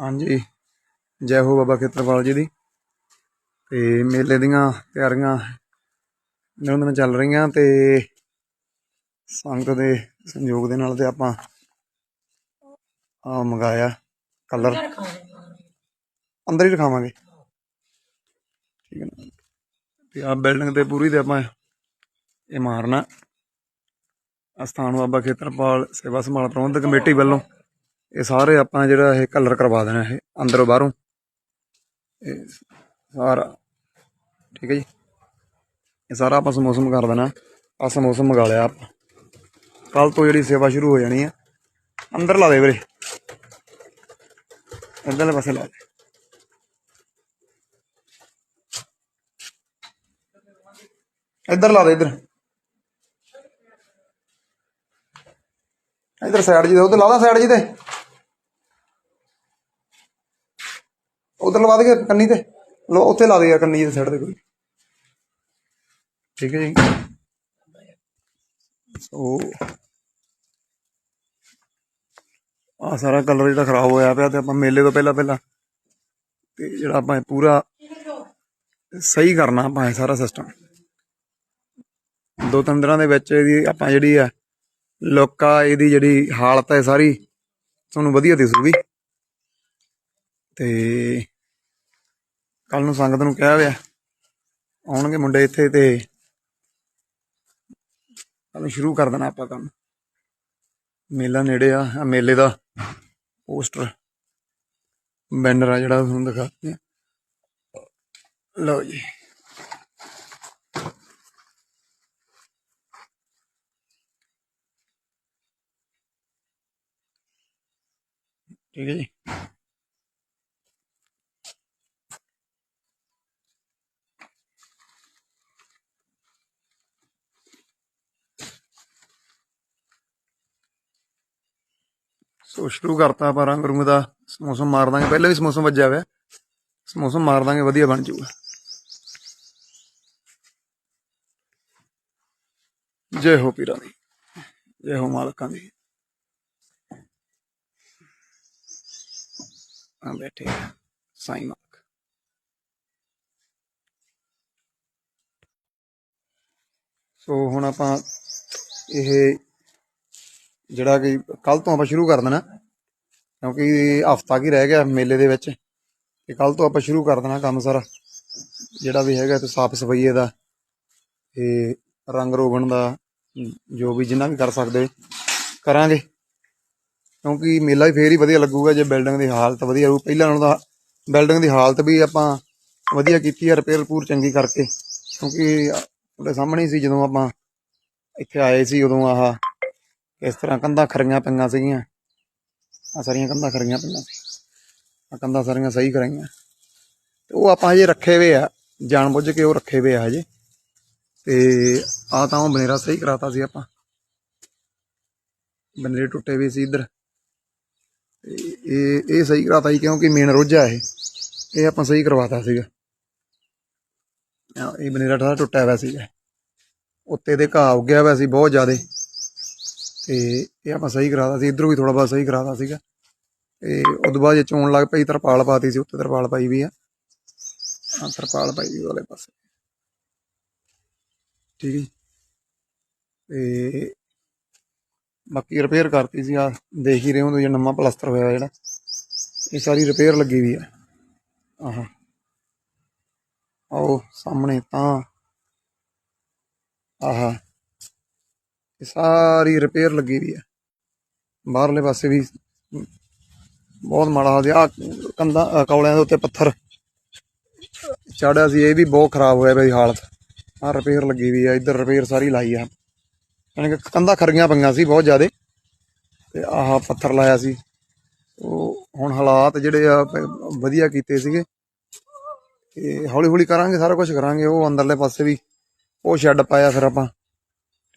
ਹਾਂਜੀ। ਜੈ ਹੋ ਬਾਬਾ ਖੇਤਰਪਾਲ ਜੀ ਦੀ। ਤੇ ਮੇਲੇ ਦੀਆਂ ਤਿਆਰੀਆਂ ਦਿਨੋਂ ਦਿਨ ਚੱਲ ਰਹੀਆਂ ਤੇ ਸੰਗਤ ਦੇ ਸੰਯੋਗ ਦੇ ਨਾਲ ਤੇ ਆਪਾਂ ਆ ਮੰਗਾਇਆ ਕਲਰ। ਅੰਦਰ ਹੀ ਰਖਾਵਾਂਗੇ। ਠੀਕ ਹੈ ਨਾ। ਤੇ ਆ ਬਿਲਡਿੰਗ ਤੇ ਪੂਰੀ ਤੇ ਆਪਾਂ ਇਹ ਮਾਰਨਾ। ਅਸਥਾਨ ਬਾਬਾ ਖੇਤਰਪਾਲ ਸੇਵਾ ਸੰਭਾਲ ਪ੍ਰਬੰਧਕ ਕਮੇਟੀ ਵੱਲੋਂ। ਇਹ ਸਾਰੇ ਆਪਾਂ ਜਿਹੜਾ ਇਹ ਕਲਰ ਕਰਵਾ ਦੇਣਾ ਇਹ ਅੰਦਰੋਂ ਬਾਹਰੋਂ। ਇਹ ਸਾਰਾ, ਠੀਕ ਹੈ ਜੀ? ਇਹ ਸਾਰਾ ਆਪਾਂ ਸਮੋਸਮ ਕਰ ਦੇਣਾ। ਆ ਸਮੋਸਮ ਮੰਗਾ ਲਿਆ ਆਪਾਂ। ਕੱਲ ਤੋਂ ਜਿਹੜੀ ਸੇਵਾ ਸ਼ੁਰੂ ਹੋ ਜਾਣੀ ਆ, ਅੰਦਰ ਲਾ ਦੇ ਵੀਰੇ। ਇੱਧਰਲੇ ਪਾਸੇ ਲਾ ਦੇ। ਇੱਧਰ ਲਾ ਦੇ, ਇੱਧਰ। ਇੱਧਰ ਸਾਈਡ ਜੀ ਤੇ ਉਧਰ ਲਾ ਲਾ ਸਾਈਡ ਜੀ ਤੇ ਦੇ ਕੰਨੀ ਤੇ। ਲੋ ਉੱਥੇ ਲਾ ਦੇ ਯਾਰ ਕੰਨੀ ਦੀ ਸਾਈਡ ਤੇ ਕੋਈ। ਠੀਕ ਹੈ ਜੀ। ਸੋ ਆ ਸਾਰਾ ਕਲਰ ਜਿਹੜਾ ਖਰਾਬ ਹੋਇਆ ਪਿਆ ਤੇ ਆਪਾਂ ਮੇਲੇ ਤੋਂ ਪਹਿਲਾਂ ਪਹਿਲਾਂ ਤੇ ਜਿਹੜਾ ਆਪਾਂ ਪੂਰਾ ਸਹੀ ਕਰਨਾ ਆਪਾਂ ਸਾਰਾ ਸਿਸਟਮ ਦੋ ਤਿੰਨ ਦਿਨਾਂ ਦੇ ਵਿੱਚ ਇਹਦੀ ਆਪਾਂ ਜਿਹੜੀ ਆ, ਲੋਕਾ ਇਹਦੀ ਜਿਹੜੀ ਹਾਲਤ ਹੈ ਸਾਰੀ ਤੁਹਾਨੂੰ ਵਧੀਆ ਦਿਸੂਗੀ। ਤੇ ਕੱਲ ਨੂੰ ਸੰਗਤ ਨੂੰ ਕਿਹਾ ਹੋਇਆ, ਆਉਣਗੇ ਮੁੰਡੇ ਇੱਥੇ ਤੇ ਕੱਲ ਨੂੰ ਸ਼ੁਰੂ ਕਰ ਦੇਣਾ ਆਪਾਂ ਕੰਮ। ਮੇਲਾ ਨੇੜੇ ਆ ਆਹ ਮੇਲੇ ਦਾ ਪੋਸਟਰ, ਬੈਨਰ ਆ ਜਿਹੜਾ ਤੁਹਾਨੂੰ ਦਿਖਾਉਂਦੇ ਆ। ਲਓ ਜੀ। ਠੀਕ ਹੈ ਜੀ। ਸੋ ਸ਼ੁਰੂ ਕਰਤਾ ਆਪਾਂ ਰੰਗ ਰੁੰਗ ਦਾ। ਸਮੋਸਮ ਮਾਰ ਦਾਂਗੇ। ਪਹਿਲਾਂ ਵੀ ਸਮੋਸਮ ਵੱਜਿਆ ਹੋਇਆ। ਸਮੋਸਮ ਮਾਰ ਦਾਂਗੇ ਵਧੀਆ ਬਣ ਜਾਊਗਾ। ਜੈ ਹੋ ਪੀਰਾਂ ਦੀ। ਜੈ ਹੋ ਮਾਲਕਾਂ ਦੀ। ਆ ਬੈਠੇ ਆ, ਸਾਈਂ ਮਾਲਕ। ਸੋ ਹੁਣ ਆਪਾਂ ਇਹ ਜਿਹੜਾ ਕਿ ਕੱਲ ਤੋਂ ਆਪਾਂ ਸ਼ੁਰੂ ਕਰ ਦੇਣਾ, ਕਿਉਂਕਿ ਹਫਤਾ ਕੀ ਰਹਿ ਗਿਆ ਮੇਲੇ ਦੇ ਵਿੱਚ, ਤੇ ਕੱਲ ਤੋਂ ਆਪਾਂ ਸ਼ੁਰੂ ਕਰ ਦੇਣਾ ਕੰਮ ਸਾਰਾ, ਜਿਹੜਾ ਵੀ ਹੈਗਾ ਤੇ ਸਾਫ਼ ਸਫਾਈਏ ਦਾ ਤੇ ਰੰਗ ਰੋਗਣ ਦਾ, ਜੋ ਵੀ ਜਿੰਨਾ ਵੀ ਕਰ ਸਕਦੇ ਕਰਾਂਗੇ। ਕਿਉਂਕਿ ਮੇਲਾ ਹੀ ਫੇਰ ਹੀ ਵਧੀਆ ਲੱਗੂਗਾ ਜੇ ਬਿਲਡਿੰਗ ਦੀ ਹਾਲਤ ਵਧੀਆ ਰਹੂ ਪਹਿਲਾਂ ਨਾਲੋਂ ਤਾਂ ਬਿਲਡਿੰਗ ਦੀ ਹਾਲਤ ਵੀ ਆਪਾਂ ਵਧੀਆ ਕੀਤੀ ਹੈ ਰਿਪੇਅਰ ਪੂਰ ਚੰਗੀ ਕਰਕੇ, ਕਿਉਂਕਿ ਤੁਹਾਡੇ ਸਾਹਮਣੇ ਸੀ ਜਦੋਂ ਆਪਾਂ ਇੱਥੇ ਆਏ ਸੀ, ਉਦੋਂ ਆਹ ਇਸ ਤਰ੍ਹਾਂ ਕੰਧਾਂ ਖਰੀਆਂ ਪਈਆਂ ਸੀਗੀਆਂ। ਆ ਸਾਰੀਆਂ ਕੰਧਾਂ ਖਰੀਆਂ ਪਈਆਂ ਸੀ। ਆ ਕੰਧਾਂ ਸਾਰੀਆਂ ਸਹੀ ਕਰਾਈਆਂ। ਤੇ ਉਹ ਆਪਾਂ ਹਜੇ ਰੱਖੇ ਹੋਏ ਆ। ਜਾਣ ਬੁੱਝ ਕੇ ਉਹ ਰੱਖੇ ਹੋਏ ਆ ਹਜੇ। ਤੇ ਆ ਤਾਂ ਉਹ ਬਨੇਰਾ ਸਹੀ ਕਰਾਤਾ ਸੀ ਆਪਾਂ। ਬਨੇਰੇ ਟੁੱਟੇ ਵੀ ਸੀ ਇੱਧਰ। ਇਹ ਇਹ ਸਹੀ ਕਰਾਤਾ ਸੀ ਕਿਉਂਕਿ ਮੇਨ ਰੋਝਾ ਇਹ। ਇਹ ਆਪਾਂ ਸਹੀ ਕਰਵਾਤਾ ਸੀਗਾ। ਇਹ ਬਨੇਰਾ ਥੋੜਾ ਟੁੱਟਿਆ ਹੋਇਆ ਸੀਗਾ। ਉੱਤੇ ਦੇ ਘਾਹ ਉੱਗਿਆ ਹੋਇਆ ਸੀ ਬਹੁਤ ਜ਼ਿਆਦਾ। ਤੇ ਇਹ ਆਪਾਂ ਸਹੀ ਕਰਾਤਾ ਸੀ, ਇਧਰੋਂ ਵੀ ਥੋੜਾ ਬਹੁਤ ਸਹੀ ਕਰਾਤਾ ਸੀਗਾ। ਤੇ ਤੋਂ ਬਾਅਦ ਜੇ ਚੋਣ ਲੱਗ ਪਈ, ਤਰਪਾਲ ਪਾਤੀ ਸੀ, ਉੱਤੇ ਤਰਪਾਲ ਪਾਈ ਵੀ ਆ। ਆ ਤਰਪਾਲ ਪਾਈ ਵੀ ਵਾਲੇ ਪਾਸੇ। ਠੀਕ ਹੈ ਜੀ। ਤੇ ਬਾਕੀ ਰਿਪੇਅਰ ਕਰਤੀ ਸੀ ਆ, ਦੇਖ ਹੀ ਰਹੇ ਹੋ ਤੁਸੀਂ ਨਵਾਂ ਪਲਸਤਰ ਹੋਇਆ ਜਿਹੜਾ। ਇਹ ਸਾਰੀ ਰਿਪੇਅਰ ਲੱਗੀ ਵੀ ਆ। ਆਹ। ਆਓ ਸਾਹਮਣੇ ਤਾਂ, ਆਹ। ਇਹ ਸਾਰੀ ਰਿਪੇਅਰ ਲੱਗੀ ਵੀ ਆ ਬਾਹਰਲੇ ਪਾਸੇ ਵੀ ਬਹੁਤ ਮਾੜਾ ਹਾਲ ਸੀ। ਆ ਕੰਧਾਂ ਕੌਲਿਆਂ ਦੇ ਉੱਤੇ ਪੱਥਰ ਚੜਿਆ ਸੀ। ਇਹ ਵੀ ਬਹੁਤ ਖਰਾਬ ਹੋਇਆ ਬਈ ਹਾਲਤ। ਆ ਰਿਪੇਅਰ ਲੱਗੀ ਵੀ ਆ ਇੱਧਰ ਰਿਪੇਅਰ ਸਾਰੀ ਲਾਈ ਆ। ਯਾਨੀ ਕਿ ਕੰਧਾਂ ਖਰੀਆਂ ਪਈਆਂ ਸੀ ਬਹੁਤ ਜ਼ਿਆਦੇ। ਤੇ ਆਹ ਪੱਥਰ ਲਾਇਆ ਸੀ। ਉਹ ਹੁਣ ਹਾਲਾਤ ਜਿਹੜੇ ਆ, ਵਧੀਆ ਕੀਤੇ ਸੀਗੇ। ਤੇ ਹੌਲੀ ਹੌਲੀ ਕਰਾਂਗੇ, ਸਾਰਾ ਕੁਝ ਕਰਾਂਗੇ। ਉਹ ਅੰਦਰਲੇ ਪਾਸੇ ਵੀ ਉਹ ਸ਼ੈੱਡ ਪਾਇਆ ਫਿਰ ਆਪਾਂ।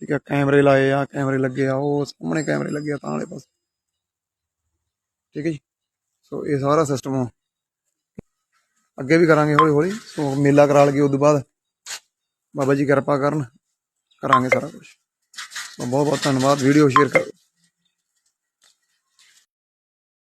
ਠੀਕ ਆ, ਕੈਮਰੇ ਲਾਏ ਆ, ਕੈਮਰੇ ਲੱਗੇ ਆ, ਉਹ ਸਾਹਮਣੇ ਕੈਮਰੇ ਲੱਗੇ ਆ ਤਾਂ ਵਾਲੇ ਪਾਸੇ। ਠੀਕ ਹੈ ਜੀ? ਸੋ ਇਹ ਸਾਰਾ ਸਿਸਟਮ ਅੱਗੇ ਵੀ ਕਰਾਂਗੇ ਹੌਲੀ ਹੌਲੀ ਸੋ ਮੇਲਾ ਕਰਾ ਲਈਏ ਉਦੋਂ ਬਾਅਦ। ਬਾਬਾ ਜੀ ਕਿਰਪਾ ਕਰਨ। ਕਰਾਂਗੇ ਸਾਰਾ ਕੁਝ ਬਹੁਤ ਬਹੁਤ ਧੰਨਵਾਦ। ਵੀਡੀਓ ਸ਼ੇਅਰ ਕਰੋ